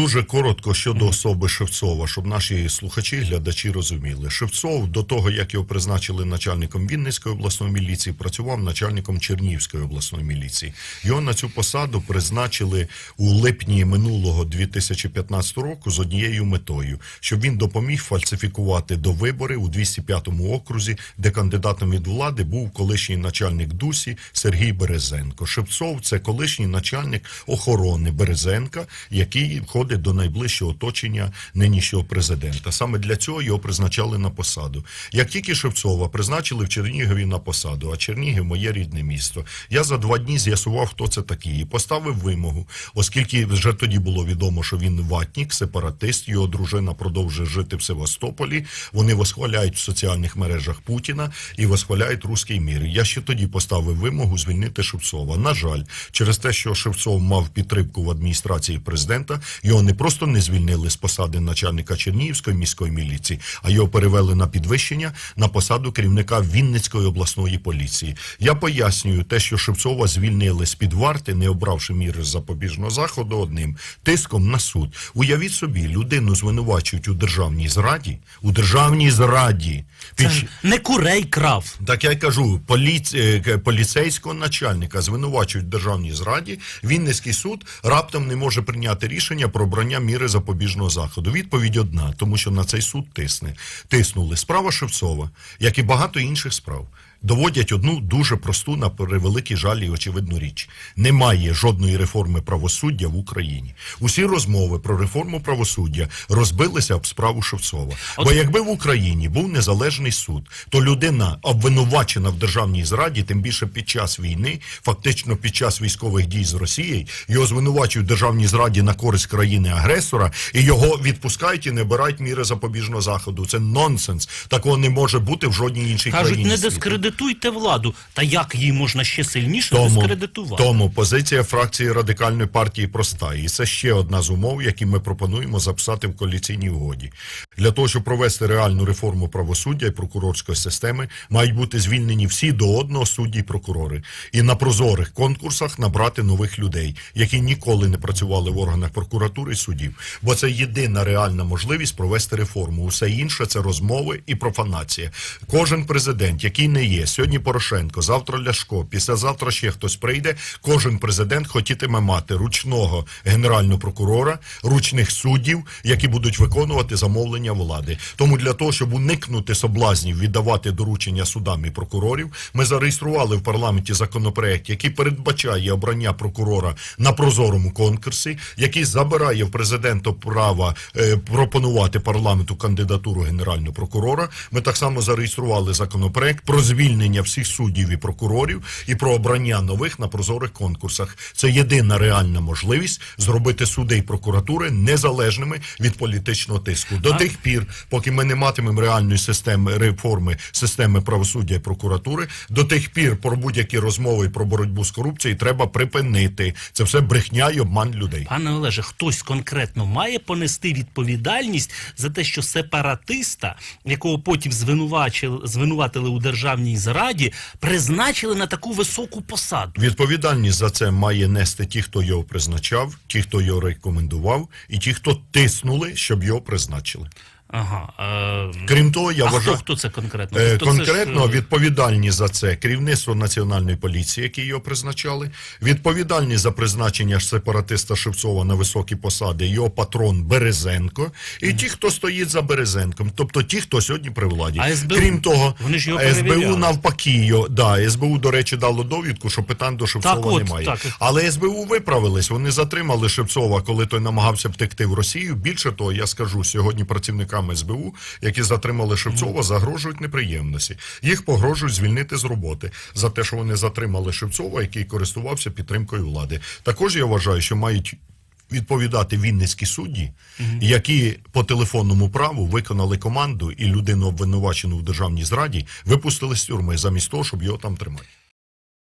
дуже коротко щодо особи Шевцова, щоб наші слухачі, глядачі розуміли. Шевцов до того, як його призначили начальником Вінницької обласної міліції, працював начальником Чернігівської обласної міліції. Його на цю посаду призначили у липні минулого 2015 року з однією метою, щоб він допоміг фальсифікувати до виборів у 205 окрузі, де кандидатом від влади був колишній начальник ДУСі Сергій Березенко. Шевцов це колишній начальник охорони Березенка, який входить до найближчого оточення нинішнього президента. Саме для цього його призначали на посаду. Як тільки Шевцова призначили в Чернігові на посаду, а Чернігів моє рідне місто. Я за два дні з'ясував, хто це такий, і поставив вимогу, оскільки вже тоді було відомо, що він ватнік, сепаратист, його дружина продовжує жити в Севастополі. Вони восхваляють в соціальних мережах Путіна і восхваляють руський мір. Я ще тоді поставив вимогу звільнити Шевцова. На жаль, через те, що Шевцов мав підтримку в адміністрації президента, його не просто не звільнили з посади начальника Чернігівської міської міліції, а його перевели на підвищення на посаду керівника Вінницької обласної поліції. Я пояснюю те, що Шевцова звільнили з під варти, не обравши міри запобіжного заходу одним тиском на суд. Уявіть собі, людину звинувачують у державній зраді, у державній зраді. Під... Це не курей крав. Так я й кажу, поліц... е, поліцейського начальника звинувачують в державній зраді. Вінницький суд раптом не може прийняти рішення про обрання міри запобіжного заходу. Відповідь одна, тому що на цей суд тисне. Тиснули. Справа Шевцова, як і багато інших справ. Доводять одну дуже просту на превеликий жаль і очевидну річ: немає жодної реформи правосуддя в Україні. Усі розмови про реформу правосуддя розбилися об справу Шевцова. Бо якби в Україні був незалежний суд, то людина обвинувачена в державній зраді, тим більше під час війни, фактично під час військових дій з Росією, його звинувачують в державній зраді на користь країни-агресора, і його відпускають і не бирають міри запобіжного заходу. Це нонсенс. Такого не може бути в жодній іншій Кажуть, країні. не світу. Дискредитуйте владу. Та як її можна ще сильніше Тому, дискредитувати? тому позиція фракції радикальної партії проста, і це ще одна з умов, які ми пропонуємо записати в коаліційній угоді. Для того, щоб провести реальну реформу правосуддя і прокурорської системи, мають бути звільнені всі до одного судді і прокурори, і на прозорих конкурсах набрати нових людей, які ніколи не працювали в органах прокуратури і судів. Бо це єдина реальна можливість провести реформу. Усе інше це розмови і профанація. Кожен президент, який не є сьогодні Порошенко, завтра Ляшко, післязавтра ще хтось прийде. Кожен президент хотітиме мати ручного генерального прокурора, ручних суддів, які будуть виконувати замовлення влади. Тому для того, щоб уникнути соблазнів віддавати доручення судам і прокурорів, ми зареєстрували в парламенті законопроект, який передбачає обрання прокурора на прозорому конкурсі, який забирає в президента права е, пропонувати парламенту кандидатуру генерального прокурора. Ми так само зареєстрували законопроект про звільнення всіх суддів і прокурорів і про обрання нових на прозорих конкурсах. Це єдина реальна можливість зробити суди і прокуратури незалежними від політичного тиску. До тих пір, поки ми не матимемо реальної системи реформи системи правосуддя і прокуратури, до тих пір про будь-які розмови про боротьбу з корупцією треба припинити. Це все брехня і обман людей. Пане Олеже, хтось конкретно має понести відповідальність за те, що сепаратиста, якого потім звинувачили, звинуватили у державній зраді, призначили на таку високу посаду. Відповідальність за це має нести ті, хто його призначав, ті, хто його рекомендував, і ті, хто тиснули, щоб його призначили. Ага. Е, Крім того, я а вважаю. хто, хто це конкретно? Е, Тобто це ж, е, відповідальні за це керівництво національної поліції, які його призначали, відповідальні за призначення сепаратиста Шевцова на високі посади, його патрон Березенко, і ті, хто стоїть за Березенком, тобто ті, хто сьогодні при владі. А СБУ? Крім того, Вони ж його СБУ навпаки, його, да, СБУ, до речі, дало довідку, що питань до Шевцова Так от, немає. так. Але СБУ виправились. Вони затримали Шевцова, коли той намагався втекти в Росію. Більше того, я скажу сьогодні працівникам СБУ, які затримали Шевцова, загрожують неприємності. Їх погрожують звільнити з роботи за те, що вони затримали Шевцова, який користувався підтримкою влади. Також я вважаю, що мають. Відповідати вінницькі судді, які по телефонному праву виконали команду і людину обвинувачену в державній зраді випустили з тюрми замість того, щоб його там тримати.